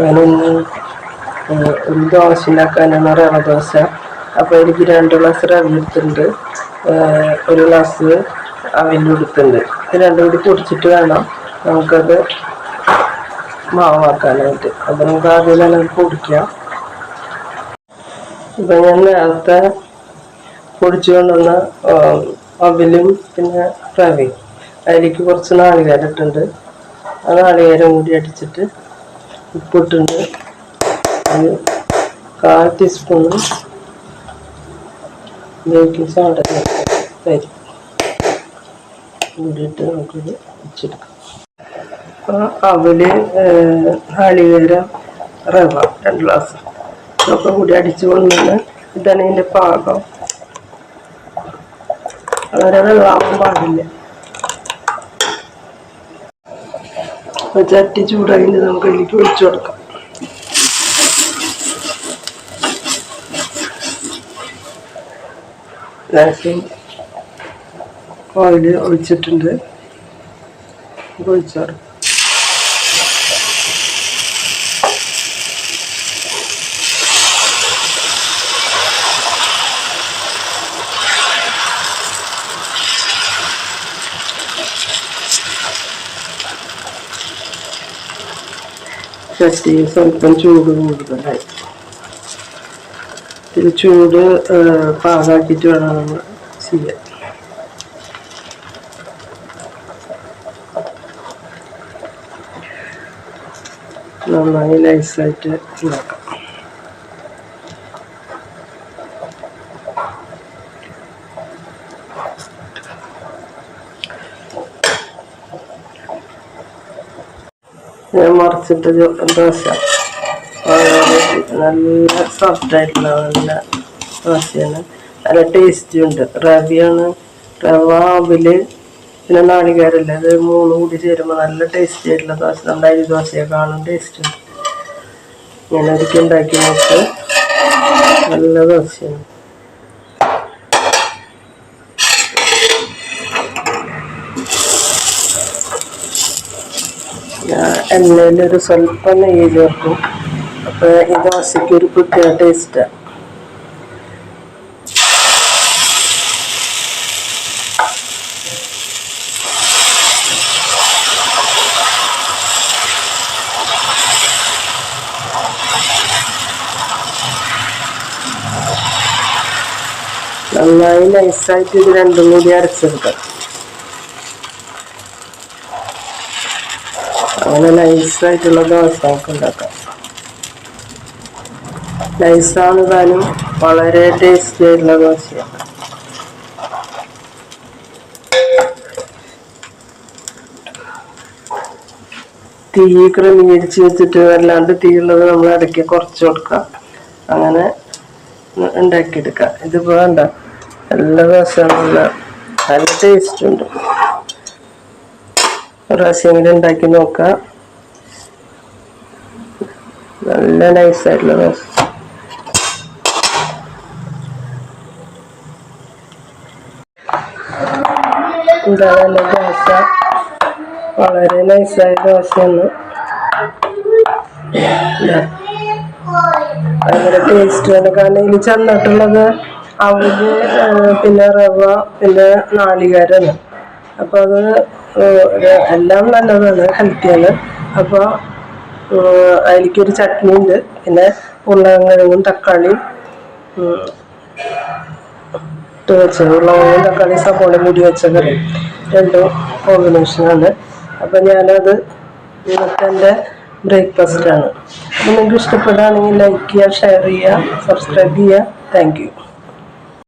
ഞാനിന്ന് ഒരു ദോശ ഉണ്ടാക്കാനാണ് റവ ദോശ അപ്പോൾ എനിക്ക് രണ്ട് ഗ്ലാസ് റവ എടുത്തിട്ടുണ്ട്. ഒരു ഗ്ലാസ് അവിലും എടുത്തിട്ടുണ്ട്. ഇത് രണ്ടും കൂടി പൊടിച്ചിട്ട് വേണം നമുക്കത് മാവാക്കാനായിട്ട്. അപ്പോൾ നമുക്ക് ആദ്യം തന്നെ പൊടിക്കാം. ഇപ്പം ഞാൻ നേരത്തെ പൊടിച്ചു കൊണ്ടുവന്ന അവലും പിന്നെ റവയും അതിലേക്ക് കുറച്ച് നാളികേരം ഇട്ടിട്ടുണ്ട്. ആ നാളികേരം കൂടി അടിച്ചിട്ട് ഉപ്പിട്ടുണ്ട് ഒരു കാൽ ടീസ്പൂണ് ബേക്കിംഗ് സോഡ തരി. കൂടിയിട്ട് നമുക്കിത് വെച്ചെടുക്കാം അപ്പോൾ അവൽ നാളികേരം റവ രണ്ട് ഗ്ലാസ് ഇതൊക്കെ കൂടി അടിച്ചു കൊണ്ടാണ് ഇതാണ് ഇതിന്റെ പാകം. വളരെ വെള്ളമാകാൻ പാടില്ല. ചട്ടി ചൂടായി നമുക്ക് അതിലേക്ക് ഒഴിച്ചു കൊടുക്കാം. ഒഴിച്ചിട്ടുണ്ട്. ഒഴിച്ചു കൊടുക്കാം. ചട്ടി സ്വല്പം ചൂട് കൂടുതലായി ഇത് ചൂട് പാകാക്കിയിട്ട് വേണം നമ്മൾ ചെയ്യാൻ നന്നായി നൈസായിട്ട് ഉണ്ടാക്കാം ഞാൻ മറിച്ചിട്ട് ദോശ നല്ല സോഫ്റ്റ് ആയിട്ടുള്ള നല്ല ദോശയാണ്. നല്ല ടേസ്റ്റും ഉണ്ട്. റവിയാണ്. റവ അവിൽ പിന്നെ നാളികേരല്ലേ? അത് മൂന്നും കൂടി ചേരുമ്പോൾ നല്ല ടേസ്റ്റി ആയിട്ടുള്ള ദോശ. നമ്മുടെ അരി ദോശയെക്കാളും ടേസ്റ്റ് ഞാൻ ഒരിക്കൽ ഉണ്ടാക്കി നല്ല ദോശയാണ്. എണ്ണയിലൊരു സ്വല്പം നെയ്യ് ചേർക്കും. അപ്പോൾ ഈ ദോശയ്ക്ക് ഒരു പ്രത്യേക ടേസ്റ്റാണ് നന്നായി നൈസായിട്ട് ഇത് രണ്ടും കൂടി അരച്ചെടുക്കാം. അങ്ങനെ നൈസായിട്ടുള്ള ദോശ നമുക്ക് ഉണ്ടാക്കാം. നൈസാണ് താനും വളരെ ടേസ്റ്റി ആയിട്ടുള്ള ദോശയാണ് തീ ക്രമീകരിച്ച് വെച്ചിട്ട് അല്ലാണ്ട് ഉള്ളത് നമ്മൾ ഇടയ്ക്ക് കുറച്ച് കൊടുക്കാം അങ്ങനെ ഉണ്ടാക്കിയെടുക്കാം ഇതിപ്പോൾ വേണ്ട നല്ല ദോശ നല്ല ടേസ്റ്റ് ഉണ്ട്. ഒരു പ്രാവശ്യമെങ്കിലും ഉണ്ടാക്കി നോക്കാം? നല്ല നൈസായിട്ടുള്ള ദോശ ഇതാണ് ദോശ. വളരെ നൈസായ ദോശയാണ്. ഭയങ്കര ഭയങ്കര ടേസ്റ്റാണ് കാരണം ഇതിൽ ചെന്നിട്ടുള്ളത് ഏഹ്, പിന്നെ റവ പിന്നെ നാളികാരാണ് അപ്പോൾ അത് എല്ലാം നല്ലതാണ് ഹെൽത്തിയാണ് അപ്പോൾ അതിലേക്കൊരു ചട്നി ഉണ്ട്. പിന്നെ ഉരുളക്കിഴങ്ങും തക്കാളിയും ഇട്ട് വെച്ചത്. ഉരുളക്കിഴങ്ങും തക്കാളി സപ്പോളയും കൂടി വെച്ചത് രണ്ടും കോമ്പിനേഷനാണ് അപ്പം ഞാനത് ഇന്നത്തെ എന്റെ ബ്രേക്ക്ഫാസ്റ്റാണ് അപ്പം നിങ്ങൾക്ക് ഇഷ്ടപ്പെടുകയാണെങ്കിൽ ലൈക്ക് ചെയ്യുക ഷെയർ ചെയ്യുക സബ്സ്ക്രൈബ് ചെയ്യുക. Thank you